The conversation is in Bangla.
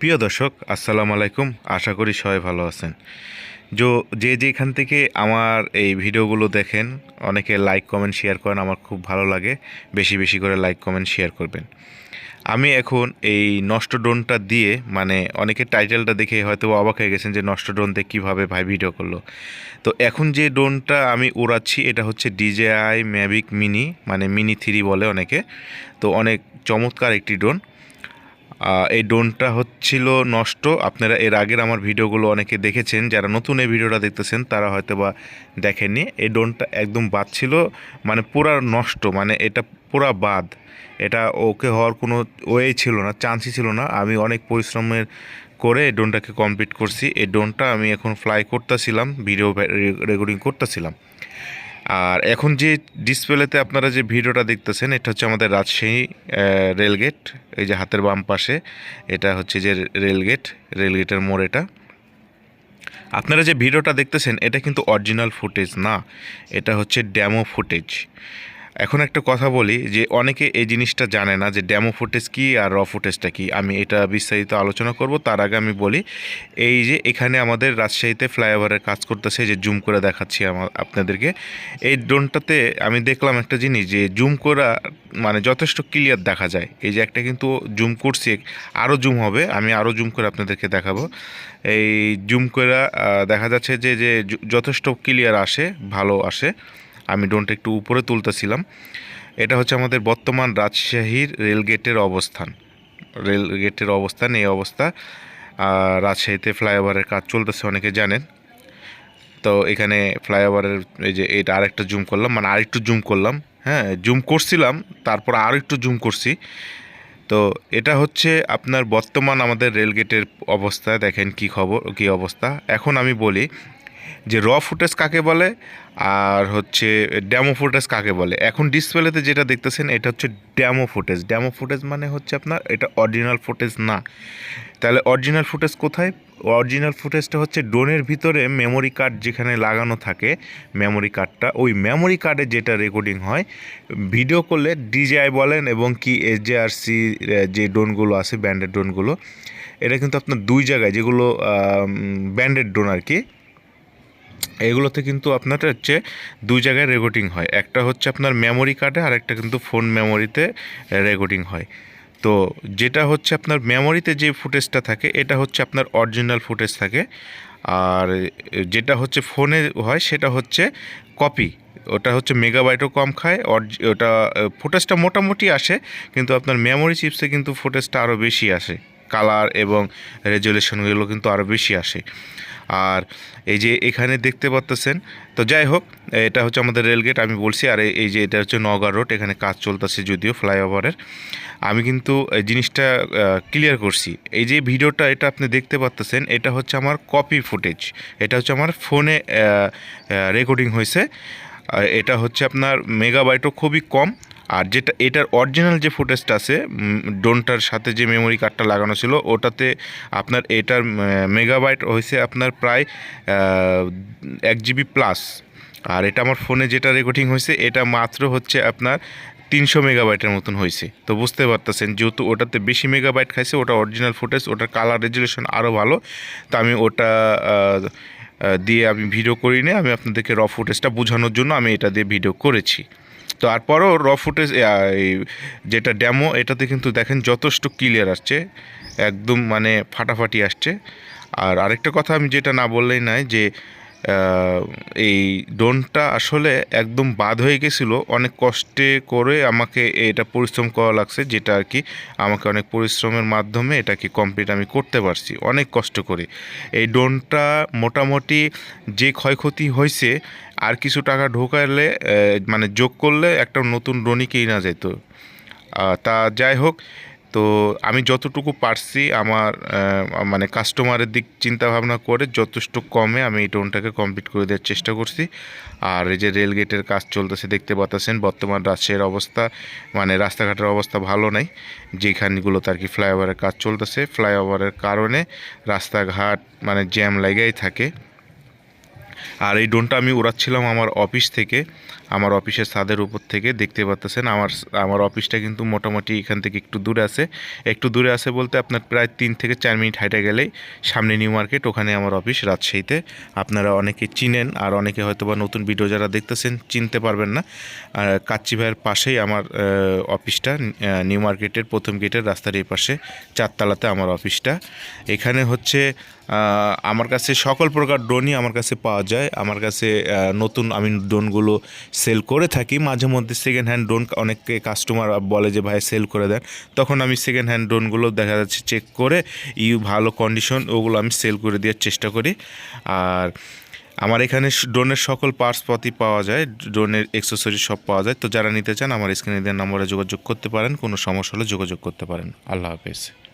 প্রিয় দর্শক, আসসালামু আলাইকুম। আশা করি সবাই ভালো আছেন। যো, যে যেখান থেকে আমার এই ভিডিওগুলো দেখেন, অনেকে লাইক, কমেন্ট, শেয়ার করেন, আমার খুব ভালো লাগে। বেশি বেশি করে লাইক, কমেন্ট, শেয়ার করবেন। আমি এখন এই নষ্ট ড্রোনটা দিয়ে মানে অনেকে টাইটেলটা দেখে হয়তো অবাক হয়ে গেছেন যে নষ্ট ড্রোন দিয়ে কীভাবে ভাই ভিডিও করল। তো এখন যে ড্রোনটা আমি উড়াচ্ছি, এটা হচ্ছে ডিজেআই ম্যাভিক মিনি মানে মিনি থ্রি বলে অনেকে। তো অনেক চমৎকার একটি ড্রোন। এই ড্রোনটা হচ্ছিল নষ্ট। আপনারা এর আগের আমার ভিডিওগুলো অনেকে দেখেছেন, যারা নতুন এই ভিডিওটা দেখতেছেন, তারা হয়তো বা দেখেননি। এই ড্রোনটা একদম বাদ ছিল মানে পুরা নষ্ট মানে এটা পুরা বাদ। এটা ওকে হওয়ার কোনো ওয়ে ছিল না, চান্সই ছিল না। আমি অনেক পরিশ্রমের করে এই ড্রোনটাকে কমপ্লিট করছি। এই ড্রোনটা আমি এখন ফ্লাই করতেছিলাম ভিডিও রেকর্ডিং করতেছিলাম। আর এখন যে ডিসপ্লেতে আপনারা যে ভিডিওটা দেখতেছেন, এটা হচ্ছে আমাদের রাজশাহী রেলগেট এই যে হাতের বাম পাশে, এটা হচ্ছে যে রেলগেট রেলগেটের মোড় এটা। আপনারা যে ভিডিওটা দেখতেছেন, এটা কিন্তু অরিজিনাল ফুটেজ না, এটা হচ্ছে ড্যামো ফুটেজ এখন একটা কথা বলি যে অনেকে এই জিনিসটা জানে না যে ড্যামো ফুটেজ কী আর র ফুটেজটা কী। আমি এটা বিস্তারিত আলোচনা করব, তার আগে আমি বলি, এই যে এখানে আমাদের রাজশাহীতে ফ্লাইওভারের কাজ করতেছে, যে জুম করে দেখাচ্ছি আমার আপনাদেরকে। এই ড্রোনটাতে আমি দেখলাম একটা জিনিস যে জুম করা মানে যথেষ্ট ক্লিয়ার দেখা যায়। এই যে একটা কিন্তু জুম করছি আরও জুম হবে, আমি আরও জুম করে আপনাদেরকে দেখাবো। এই জুম করে দেখা যাচ্ছে যে যে যথেষ্ট ক্লিয়ার আসে, ভালো আসে। আমি ড্রোনটা একটু উপরে তুলতেছিলাম। এটা হচ্ছে আমাদের বর্তমান রাজশাহীর রেলগেটের অবস্থান। রেলগেটের অবস্থান, এই অবস্থা। আর রাজশাহীতে ফ্লাইওভারের কাজ চলতেছে, অনেকে জানেন। তো এখানে ফ্লাইওভারের এই যে এটা আরেকটা জুম করলাম মানে আরেকটু জুম করলাম। হ্যাঁ জুম করছিলাম, তারপর আরও একটু জুম করছি। তো এটা হচ্ছে আপনার বর্তমান আমাদের রেলগেটের অবস্থা, দেখেন কি খবর, কি অবস্থা। এখন আমি বলি যে র ফুটেজ কাকে বলে আর হচ্ছে ড্যামো ফুটেজ কাকে বলে। এখন ডিসপ্লেতে যেটা দেখতেছেন, এটা হচ্ছে ড্যামো ফুটেজ ড্যামো ফুটেজ মানে হচ্ছে আপনার, এটা অরিজিনাল ফুটেজ না। তাহলে অরিজিনাল ফুটেজ কোথায়? অরিজিনাল ফুটেজটা হচ্ছে ড্রোনের ভিতরে মেমোরি কার্ড যেখানে লাগানো থাকে মেমোরি কার্ডটা ওই মেমোরি কার্ডে যেটা রেকর্ডিং হয় ভিডিও করলে ডিজিআই বলেন এবং কি এসজেআরসি যে ড্রোনগুলো আছে ব্যান্ডেড ড্রোনগুলো এটা কিন্তু আপনার দুই জায়গায়, যেগুলো ব্যান্ডেড ড্রোন আর কি। এগুলোতে কিন্তু আপনার হচ্ছে দুই জায়গায় রেকর্ডিং হয়। একটা হচ্ছে আপনার মেমোরি কার্ডে আর একটা কিন্তু ফোন মেমোরিতে রেকর্ডিং হয়। তো যেটা হচ্ছে আপনার মেমোরিতে যে ফুটেজটা থাকে, এটা হচ্ছে আপনার অরিজিনাল ফুটেজ থাকে। আর যেটা হচ্ছে ফোনে হয়, সেটা হচ্ছে কপি ওটা হচ্ছে মেগাবাইটও কম খায় ওটা ফুটেজটা মোটামুটি আসে, কিন্তু আপনার মেমোরি চিপসে কিন্তু ফুটেজটা আরও বেশি আসে। কালার এবং রেজুলেশনগুলো কিন্তু আরও বেশি আসে। আর এই যে এখানে দেখতে পাচ্তেছেন তো যাই হোক, এটা হচ্ছে আমাদের রেলগেট, আমি বলছি, আর এই- যে এটা হচ্ছে নওগাঁ রোড, এখানে কাজ চলতেছে যদিও ফ্লাইওভারের। আমি কিন্তু এই জিনিসটা ক্লিয়ার করছি। এই যে ভিডিওটা, এটা আপনি দেখতে পাচ্তেছেন এটা হচ্ছে আমার কপি ফুটেজ এটা হচ্ছে আমার ফোনে রেকর্ডিং হয়েছে। এটা হচ্ছে আপনার মেগাবাইটও খুবই কম আর যেটা, এটার অরিজিনাল যে ফুটেজটা আছে ড্রোনটার সাথে যে মেমোরি কার্ডটা লাগানো ছিল, ওটাতে আপনার এটার মেগাবাইট হয়েছে আপনার প্রায় এক জিবি প্লাস আর এটা আমার ফোনে যেটা রেকর্ডিং হয়েছে, এটা মাত্র হচ্ছে আপনার তিনশো মেগাবাইটের মতন হয়েছে। তো বুঝতে পারতেছেন, যেহেতু ওটাতে বেশি মেগাবাইট খাইছে, ওটা অরিজিনাল ফুটেজ ওটার কালার রেজুলেশন আরও ভালো, তো আমি ওটা দিয়ে আমি ভিডিও করি না আমি আপনাদেরকে র ফুটেজটা বোঝানোর জন্য আমি এটা দিয়ে ভিডিও করেছি। তারপরও র ফুটেজ যেটা ড্যামো এটাতে কিন্তু দেখেন যথেষ্ট ক্লিয়ার আসছে, একদম মানে ফাটাফাটি আসছে। আর আরেকটা কথা আমি যেটা না বললেই নাই যে এই ডোনটা আসলে একদম বাদ হয়ে গেছিল। অনেক কষ্টে করে আমাকে এটা পরিশ্রম করা লাগছে, যেটা আর কি আমাকে অনেক পরিশ্রমের মাধ্যমে এটাকে কমপ্লিট আমি করতে পারছি। অনেক কষ্ট করে। এই ডোনটা মোটামুটি যে ক্ষয়ক্ষতি হয়েছে, আর কিছু টাকা ঢোকালে মানে যোগ করলে একটা নতুন ড্রোনই কেনা যেত। তা যাই হোক তো আমি যতটুকু পারছি আমার মানে কাস্টমারের দিক চিন্তা ভাবনা করে যথেষ্ট কমে আমি এই টোনটাকে কমপ্লিট করে দেওয়ার চেষ্টা করছি। আর এই যে রেল গেটের কাজ চলতেছে, দেখতে পাচ্ছেন বর্তমান রাজশাহীর অবস্থা মানে রাস্তাঘাটের অবস্থা ভালো নাই। যেখানগুলোতে আর কি ফ্লাইওভারের কাজ চলতেছে ফ্লাইওভারের কারণে রাস্তাঘাট মানে জ্যাম লেগেই থাকে। আর এই ড্রোনটা আমি উড়াচ্ছিলাম আমার অফিস থেকে, আমার অফিসের ছাদের উপর থেকে, দেখতে পাচ্তেছেন আমার আমার অফিসটা কিন্তু মোটামুটি এখান থেকে একটু দূরে আছে। একটু দূরে আছে বলতে আপনার প্রায় তিন থেকে চার মিনিট হাইটে গেলেই সামনে নিউ মার্কেট, ওখানে আমার অফিস রাজশাহীতে। আপনারা অনেকে চিনেন আর অনেকে হয়তো বা নতুন ভিডিও যারা দেখতেছেন চিনতে পারবেন না। আর কাচ্চি ভাইয়ের পাশেই আমার অফিসটা নিউ মার্কেটের প্রথম গেটের রাস্তার এই পাশে, চারতলাতে আমার অফিসটা। এখানে হচ্ছে আমার কাছে সকল প্রকার ড্রোনই আমার কাছে পাওয়া যায়। আমার কাছে নতুন আমি ড্রোনগুলো সেল করে থাকি। মাঝে মধ্যে সেকেন্ড হ্যান্ড ড্রোন অনেকে কাস্টমার বলে যে, ভাই, সেল করে দেন। তখন আমি সেকেন্ড হ্যান্ড ড্রোনগুলো দেখা যাচ্ছে চেক করে, ইউ, ভালো কন্ডিশন ওগুলো আমি সেল করে দেওয়ার চেষ্টা করি। আর আমার এখানে ড্রোনের সকল পার্টসপাতি পাওয়া যায়। ড্রোনের এক্সেসরি সব পাওয়া যায়। তো যারা নিতে চান, আমার স্ক্রিনে দেওয়ার নম্বরে যোগাযোগ করতে পারেন। কোনো সমস্যা হলে যোগাযোগ করতে পারেন। আল্লাহ হাফেজ।